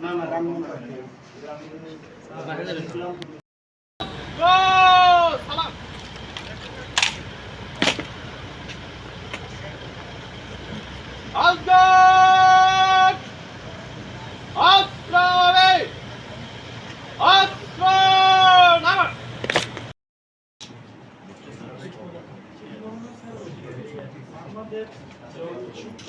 এখানে। বাইরে যাবেন। আসসালামু আলাইকুম, আমি মোহাম্মদ আসলাম যোগ্য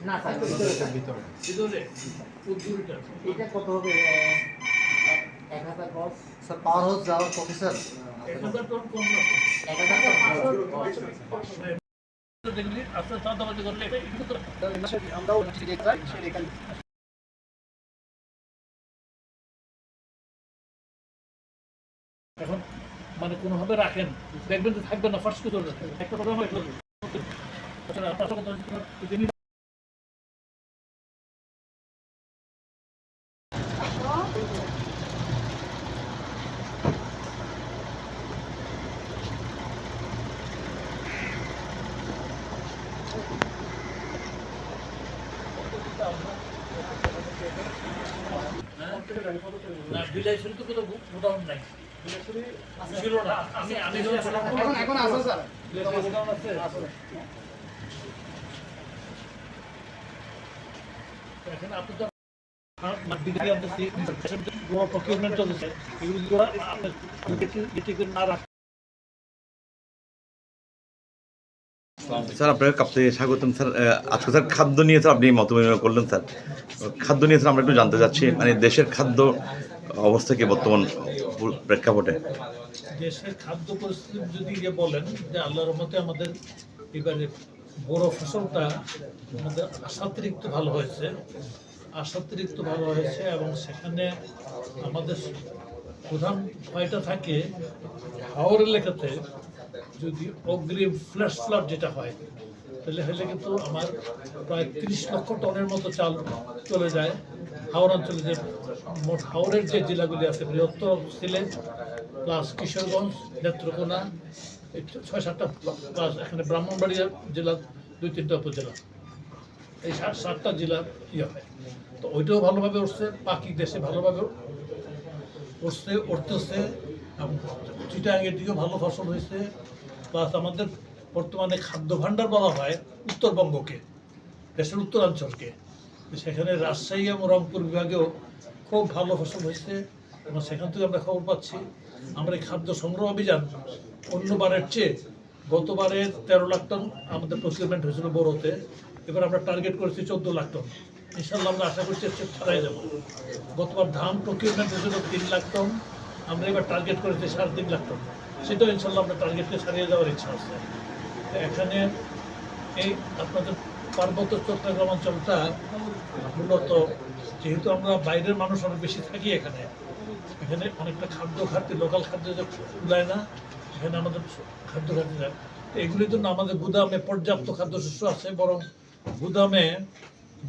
না স্যার। ভিতরে ভিতরে এটা কত হবে? এক- এক হাজার গজ স্যার পাওয়ার হাউস যাওয়ার প্রফেসর এক হাজার টন কম রাখো এক হাজার দেখলি আস্তে আস্তে চাঁদাবাজি করলে এগুলো তো আমরাও এখন মানে কোনোভাবে রাখেন। দেখবেন যে থাকবে না ফার্স্ট ধরে একটা কথা হয় এখন আছে স্যার। আছে এখন আপনি তো প্রকিউরমেন্ট চলছে এগুলো না রাখ স্যার আপনাকে কাপ্তে স্বাগতম স্যার। আজকে স্যার খাদ্য নিয়ে স্যার আপনি মত বিনিময় করলেন স্যার। খাদ্য নিয়ে স্যার আমরা একটু জানতে চাচ্ছি মানে দেশের খাদ্য অবস্থা কি বর্তমান প্রেক্ষাপটে? দেশের খাদ্য পরিস্থিতি যদি বলেন যে আল্লাহর রহমতে আমাদের এবারে বড় ফসলটা আমাদের আশাতিরিক্ত ভালো হয়েছে। আশাতিরিক্ত ভালো হয়েছে এবং সেখানে আমাদের প্রধান ভয়টা থাকে হাওড় এলাকাতে যদি অগ্রিম ফ্ল্যাশ ফ্লাড যেটা হয়, তাহলে হলে কিন্তু আমার প্রায় তিরিশ লক্ষ টনের মতো চাল চলে যায় হাওড় অঞ্চলে যে মোট হাওড়ের যে জেলাগুলি আছে, বৃহত্তর সিলেট, প্লাস কিশোরগঞ্জ, নেত্রকোনা ছয়, সাতটা প্লাস এখানে ব্রাহ্মণবাড়িয়া জেলা, দুই, তিনটা উপজেলা। এই সাতটা জেলা ইয়ে হয়। তো ওইটাও ভালোভাবে উঠছে, বাকি দেশে ভালোভাবে উঠছে, উঠতেছে চিটাঙ্গের দিকেও ভালো ফসল হয়েছে। প্লাস আমাদের বর্তমানে খাদ্য ভাণ্ডার বলা হয় উত্তরবঙ্গকে, দেশের উত্তরাঞ্চলকে। সেখানে রাজশাহী এবং রংপুর বিভাগেও খুব ভালো ফসল হয়েছে এবং সেখান থেকে আমরা খবর পাচ্ছি। আমরা এই খাদ্য সংগ্রহ অভিযান অন্যবারের চেয়ে গতবারে তেরো লাখ টন আমাদের প্রকিউরমেন্ট হয়েছিল বড়োতে। এবার আমরা টার্গেট করেছি চোদ্দ লাখ টন। ইনশাল্লাহ আমরা আশা করছি ছাড়াই যাব। গতবার ধান প্রকিউরমেন্ট হয়েছিল তিন লাখ টন, আমরা এবার টার্গেট করেছি সাড়ে তিন লাখ টন। সেটাও ইনশাল্লাহ আমরা টার্গেটকে ছাড়িয়ে যাওয়ার ইচ্ছা আছে। এখানে এই আপনাদের পার্বত্য চট্টগ্রাম অঞ্চলটা মূলত যেহেতু আমরা বাইরের মানুষ অনেক বেশি থাকি এখানে এখানে অনেকটা খাদ্য ঘাটতি লোকাল খাদ্য কুলায় না এখানে আমাদের খাদ্য তো এগুলির জন্য আমাদের গুদামে পর্যাপ্ত খাদ্যশস্য আছে, বরং গুদামে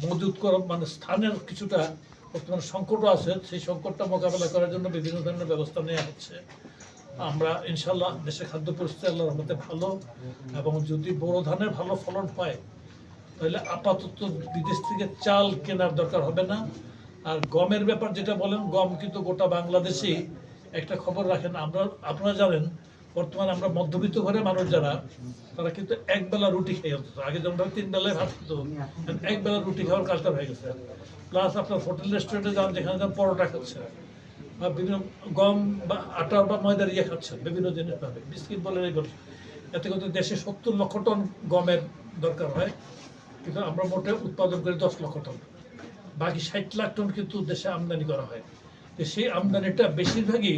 মজুত করা মানে স্থানের কিছুটা বর্তমানে সংকটও আছে। সেই সংকটটা মোকাবেলা করার জন্য বিভিন্ন ধরনের ব্যবস্থা নেওয়া হচ্ছে। আমরা ইনশাল্লাহ দেশের খাদ্য পরিস্থিতি আল্লাহর রহমতে ভালো, এবং যদি বড় ধানের ভালো ফলন হয় তাহলে আপাতত বিদেশ থেকে চাল কেনার দরকার হবে না। আর গমের ব্যাপার যেটা বলেন, গম কিন্তু গোটা বাংলাদেশেই একটা খবর রাখেন। আমরা আপনারা জানেন বর্তমানে আমরা মধ্যবিত্ত ঘরের মানুষ যারা, তারা কিন্তু এক বেলা রুটি খেয়ে হতো আগে যেমন তিন বেলায় ভাত খেত এখন এক বেলা রুটি খাওয়ার কাজটা হয়ে গেছে। প্লাস আপনার হোটেল রেস্টুরেন্টে যান, যেখানে যান পরোটা খাচ্ছে। বা বিভিন্ন গম বা আটা বা ময়দার ইয়ে খাচ্ছেন বিভিন্ন জিনিস পাবে বিস্কিট বলেন এই এতে কিন্তু দেশে সত্তর লক্ষ টন গমের দরকার হয়। কিন্তু আমরা মোটে উৎপাদন করি দশ লক্ষ টন। বাকি ষাট লাখ টন কিন্তু দেশে আমদানি করা হয়। তো সেই আমদানিটা বেশিরভাগই,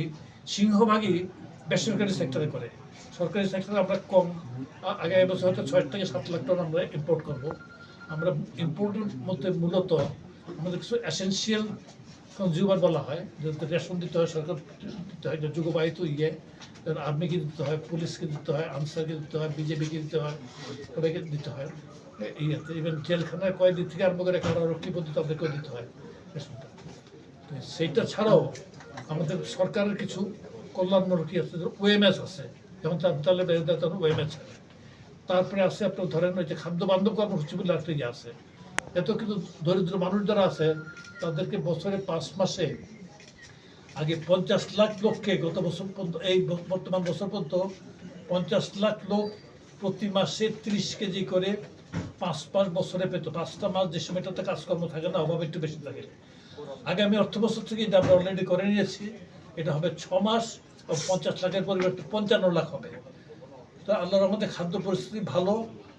সিংহভাগই বেসরকারি সেক্টরে করে। সরকারি সেক্টরে আমরা কম। আ- আগামী বছর হয়তো ছয় থেকে সাত লাখ টন আমরা ইম্পোর্ট করব। আমরা ইম্পোর্টের মধ্যে মূলত আমাদের কিছু অ্যাসেন্সিয়াল কনজিউমার বলা হয় যাতে রেশন দিতে হয়, সরকার দিতে হয় যুগবাহিত ইয়ে আর্মিকে দিতে হয় পুলিশকে দিতে হয়, আনসারকে দিতে হয় বিজেপিকে দিতে হয়, সবাইকে দিতে হয়। ইয়েতে ইভেন জেলখানায় কয়েকদিন থেকে আরম্ভ করে কারারক্ষী পদ্ধতি তাদেরকেও দিতে হয়। রেশনটা। সেইটা ছাড়াও আমাদের সরকারের কিছু কল্যাণমূলকী আছে? ওএমএস আছে। যেমন তাহলে বেরোতে তখন ওএমএস আছে। তারপরে আছে আপনার ধরেন ওই যে খাদ্য বান্ধব কর্মসূচি বলে একটা ইয়ে আছে। এত কিন্তু দরিদ্র মানুষ যারা আছে, তাদেরকে বছরে পাঁচ মাসে আগে পঞ্চাশ লাখ লোককে গত বছর পর্যন্ত, এই বর্তমান বছর পর্যন্ত পঞ্চাশ লাখ লোক প্রতি মাসে ত্রিশ কেজি করে পাঁচ পাঁচ বছরে পেত। পাঁচটা মাস যে সময়টাতে কাজকর্ম থাকে না, অভাব একটু বেশি থাকে। আগামী অর্থ বছর থেকে এটা আমরা অলরেডি করে নিয়েছি। এটা হবে ছ মাস পঞ্চাশ লাখের পরিবর্তে পঞ্চান্ন লাখ হবে। তো আল্লাহর আমাদের খাদ্য পরিস্থিতি ভালো,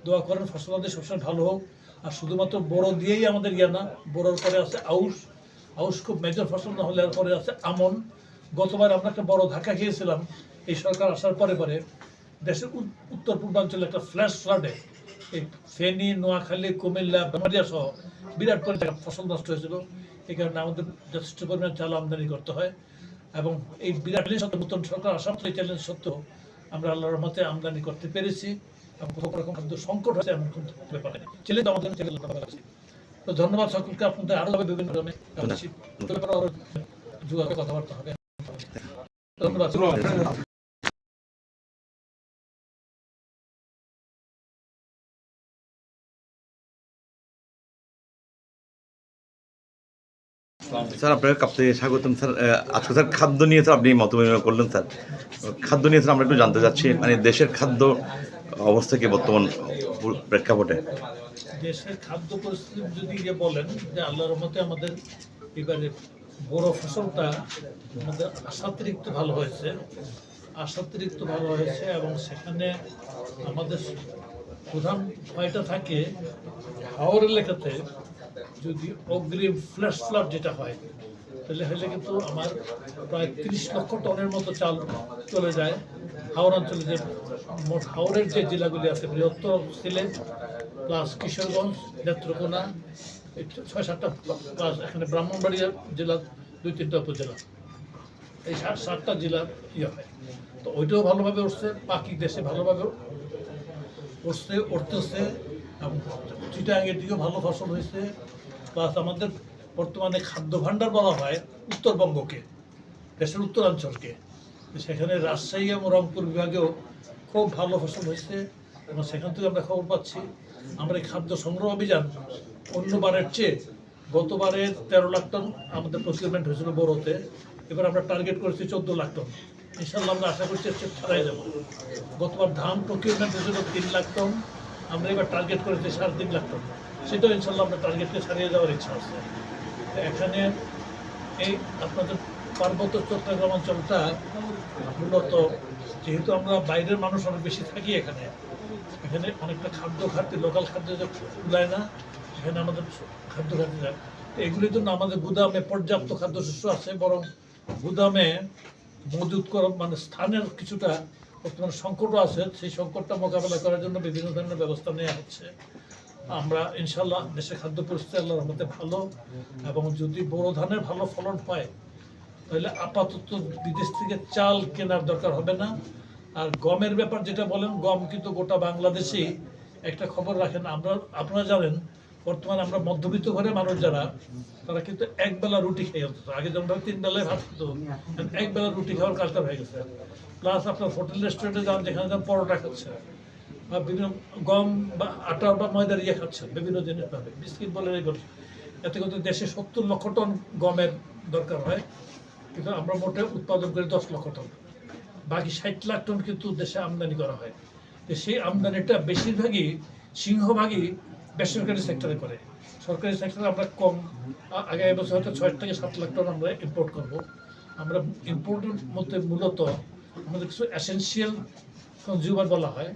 দোয়া করেন, ফসল আমাদের সবসময় ভালো হোক। আর শুধুমাত্র বড় দিয়েই আমাদের ইয়ে না, বড়োর পরে আছে আউশ। আউশ খুব মেজর ফসল না হলে পরে আছে আমন। গতবার আমরা একটা বড় ধাক্কা খেয়েছিলাম, এই সরকার আসার পরে পরে দেশের উত্তর পূর্বাঞ্চলে একটা ফ্ল্যাশ ফ্লাডে এই ফেনী, নোয়াখালী, কুমিল্লা ব্রাহ্মণিয়া সহ বিরাট পরিমাণে ফসল নষ্ট হয়েছিল। এই কারণে আমাদের যথেষ্ট পরিমাণে চাল আমদানি করতে হয়। এবং এই বিরাট চ্যালেঞ্জ সত্ত্বেও নতুন সরকার আসার এই চ্যালেঞ্জ সত্ত্বেও আমরা আল্লাহর মতে আমদানি করতে পেরেছি এবং কোনো রকম খাদ্য সংকট হয়েছে এমন কোনো ব্যাপার নেই। চ্যালেঞ্জ আমাদের আছে। তো ধন্যবাদ সকলকে আপনাদের আরও হবে বিভিন্ন ধরনের কথাবার্তা হবে। ধন্যবাদ। স্যার আপনাকে কাপ থেকে স্বাগতম, স্যার। আজকে স্যার খাদ্য নিয়ে, স্যার, আপনি মত বিনিময় করলেন, স্যার। খাদ্য নিয়ে, স্যার, আমরা একটু জানতে চাচ্ছি মানে দেশের খাদ্য অবস্থা কি বর্তমান প্রেক্ষাপটে? দেশের খাদ্য পরিস্থিতি যদি বলেন, যে আল্লাহর রহমতে আমাদের এবারে বড় ফসলটা আমাদের আশাতিরিক্ত ভালো হয়েছে। আশাতিরিক্ত ভালো হয়েছে এবং সেখানে আমাদের প্রধান ভয়টা থাকে হাওর এলাকাতে যদি অগ্রিম ফ্ল্যাশ ফ্লাড যেটা হয়, তাহলে হলে কিন্তু আমার প্রায় তিরিশ লক্ষ টনের মতো চাল চলে যায়। হাওর অঞ্চলে যে মোট হাওরের যে জেলাগুলি আছে, বৃহত্তর সিলেট প্লাস কিশোরগঞ্জ, নেত্রকোনা ছয় সাতটা প্লাস এখানে ব্রাহ্মণবাড়িয়া জেলা, দুই তিনটা উপজেলা। এই সাত সাতটা জেলার ইয়ে হয়। তো ওইটাও ভালোভাবে উঠছে, বাকি দেশে ভালোভাবে উঠছে, উঠতেছে এবং চিটাঙ্গের দিকেও ভালো ফসল হয়েছে। প্লাস আমাদের বর্তমানে খাদ্য ভাণ্ডার বলা হয় উত্তরবঙ্গকে, দেশের উত্তরাঞ্চলকে। সেখানে রাজশাহী এবং রংপুর বিভাগেও খুব ভালো ফসল হয়েছে এবং সেখান থেকে আমরা খবর পাচ্ছি, আমরা এই খাদ্য সংগ্রহ অভিযান অন্যবারের চেয়ে গতবারে তেরো লাখ টন আমাদের প্রকিউরমেন্ট হয়েছিল বড়োতে, এবার আমরা টার্গেট করেছি চোদ্দ লাখ টন। ইনশাল্লাহ আমরা আশা করছি চেয়ে ছাড়াই যাব। গতবার ধান প্রকিউরমেন্ট হয়েছিল তিন লাখ টন, আমরা এবার টার্গেট করেছি সাড়ে তিন লাখ টন। সেটাও ইনশাল্লাহ আমরা টার্গেটকে ছাড়িয়ে যাওয়ার ইচ্ছা আছে। এখানে এই আপনাদের পার্বত্য চট্টগ্রাম অঞ্চলটা মূলত, যেহেতু আমরা বাইরের মানুষ অনেক বেশি থাকি এখানে এখানে অনেকটা খাদ্য ঘাটতি লোকাল খাদ্য কুলায় না এখানে আমাদের খাদ্য ঘাটতি যায়। এগুলির জন্য আমাদের গুদামে পর্যাপ্ত খাদ্যশস্য আছে, বরং গুদামে মজুত করা মানে স্থানের কিছুটা বর্তমানে সংকটও আছে, সেই সংকটটা মোকাবেলা করার জন্য বিভিন্ন ধরনের ব্যবস্থা নেওয়া হচ্ছে। আমরা ইনশাল্লাহ দেশের খাদ্য পরিস্থিতি আল্লাহর রহমতে ভালো এবং যদি বড় ধানের ভালো ফলন হয় তাহলে আপাতত বিদেশ থেকে চাল কেনার দরকার হবে না। আর গমের ব্যাপার যেটা বলেন, গম কিন্তু গোটা বাংলাদেশেই একটা খবর রাখেন। আমরা, আপনারা জানেন, বর্তমানে আমরা মধ্যবিত্ত ঘরে মানুষ যারা, তারা কিন্তু একবেলা রুটি খেয়ে হতো আগে যেমন তিন বেলায় ভাত খেত এখন এক বেলা রুটি খাওয়ার কাজটা হয়ে গেছে। প্লাস আপনার হোটেল, রেস্টুরেন্টে যান, যেখানে যান পরোটা খাচ্ছে। বা বিভিন্ন গম বা আটা বা ময়দার ইয়ে খাচ্ছেন বিভিন্ন জিনিস পাবে বিস্কিট বলে এই বলে এতে কিন্তু দেশে সত্তর লক্ষ টন গমের দরকার হয়। কিন্তু আমরা মোটে উৎপাদন করি দশ লক্ষ টন। বাকি ষাট লাখ টন কিন্তু দেশে আমদানি করা হয়। তো সেই আমদানিটা বেশিরভাগই সিংহভাগই বেসরকারি সেক্টরে করে। সরকারি সেক্টরে আমরা কম, আ- আগামী বছর হয়তো ছয় থেকে সাত লাখ টন আমরা ইম্পোর্ট করব। আমরা ইম্পর্টেন্ট মধ্যে মূলত আমাদের কিছু এসেন্সিয়াল কনজিউমার বলা হয়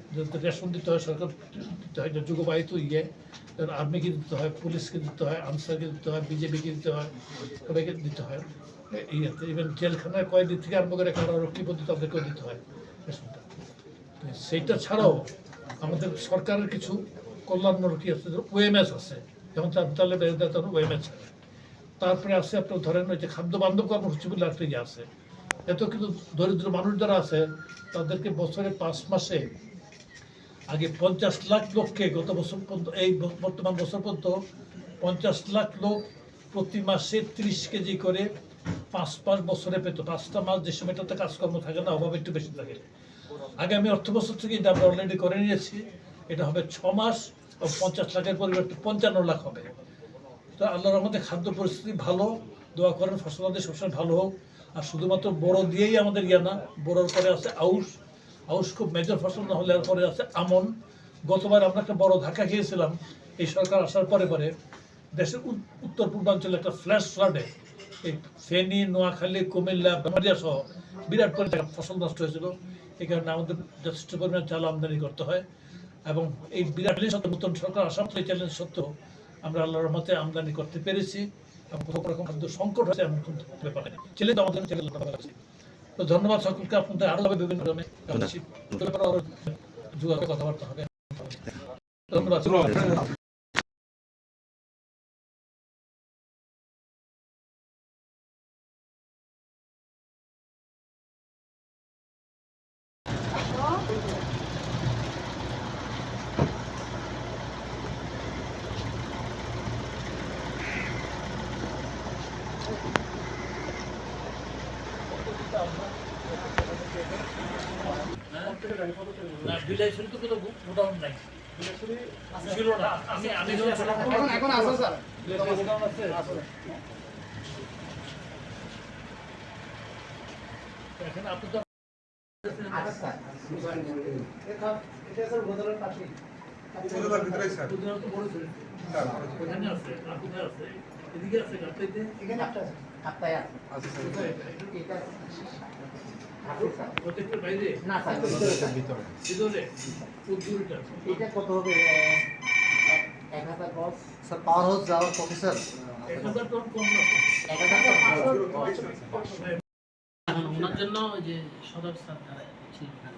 রেশন দিতে হয়, সরকার দিতে হয় যুগবাহিত ইয়ে। আর্মিকে দিতে হয়, পুলিশকে দিতে হয়, আনসারকে দিতে হয়, বিজেপিকে দিতে হয়, সবাইকে দিতে হয়। ইয়েতে ইভেন জেলখানায় কয়েকদিন থেকে আরম্ভ করে কারারক্ষী পদ্ধতি তাদেরকেও দিতে হয় রেশনটা। সেইটা ছাড়াও আমাদের সরকারের কিছু কল্যাণমূলক কি আছে ওএমএস আছে। যেমন তাহলে বেড়ে তখন ওএমএস তারপরে আছে আপনার ধরেন ওই যে খাদ্য বান্ধব কর্মসূচি বলে একটা ইয়ে আছে। এত কিন্তু দরিদ্র মানুষ যারা আছে, তাদেরকে বছরে পাঁচ মাসে আগে পঞ্চাশ লাখ লোককে গত বছর পর্যন্ত, এই বর্তমান বছর পর্যন্ত পঞ্চাশ লাখ লোক প্রতি মাসে ত্রিশ কেজি করে পাঁচ পাঁচ বছরে পেত। পাঁচটা মাস যে সময়টাতে কাজকর্ম থাকে না, অভাব একটু বেশি থাকে। আগামী অর্থ বছর থেকে এটা আমরা অলরেডি করে নিয়েছি। এটা হবে ছ মাস ও পঞ্চাশ লাখের পরিবর্তে পঞ্চান্ন লাখ হবে। তো আল্লাহর আমাদের খাদ্য পরিস্থিতি ভালো, দোয়া করেন, ফসল আমাদের সবসময় ভালো হোক। আর শুধুমাত্র বড় দিয়েই আমাদের ইয়ে না, বড়োর পরে আছে আউশ। আউশ খুব মেজর ফসল না হলে পরে আছে আমন। গতবার আমরা একটা বড় ধাক্কা খেয়েছিলাম, এই সরকার আসার পরে পরে দেশের উত্তর পূর্বাঞ্চলে একটা ফ্ল্যাশ ফ্লাডে এই ফেনী, নোয়াখালী, কুমিল্লা, বেমারিয়া সহ বিরাট করে ফসল নষ্ট হয়েছিল। এই কারণে আমাদের যথেষ্ট পরিমাণে চাল আমদানি করতে হয় এবং এই বিরাট নতুন সরকার পরে চ্যালেঞ্জ সত্ত্বেও আমরা আল্লাহর রহমতে আমদানি করতে পেরেছি। এবং কোনো রকম খাদ্য সংকট হয়েছে এমন কোনো ব্যাপার নেই তো আমাদের চ্যালেঞ্জ তো ধন্যবাদ সকলকে আপনাদের আরও হবে বিভিন্ন ধরনের যোগাযোগ কথাবার্তা হবে। ধন্যবাদ। না বিলাই তো কোনো গোডাউন নাই। ছিল না। আমি আমি এখন আছে স্যার। গোডাউন আছে। এখন আপনি তো আছে এদিকে আছে এখানে আছে আছে। স্যার। এটা আছে স্যার প্রত্যেকটার বাইরে না স্যার ভিতরে ভিতরে এটা কত হবে এক- হাজার গজ স্যার পাওয়ার হাউস যাওয়ার প্রফেসর এক হাজার টন কম না এক হাজার ওনার জন্য যে সদর স্যার যারা ছিলেন এখানে।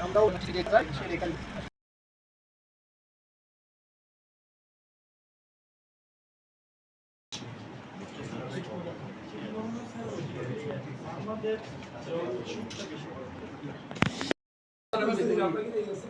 আমরাও সেটা এখানে আচ্ছা বলে ভালোই আজকে থাকবে মাথার আগে বল মাথার একটু আগে বলেন আপনার মাথার একটু আগে দিকে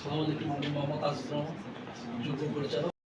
সভাপতি মোহাম্মদ আজম যোগ্য পরিচালক।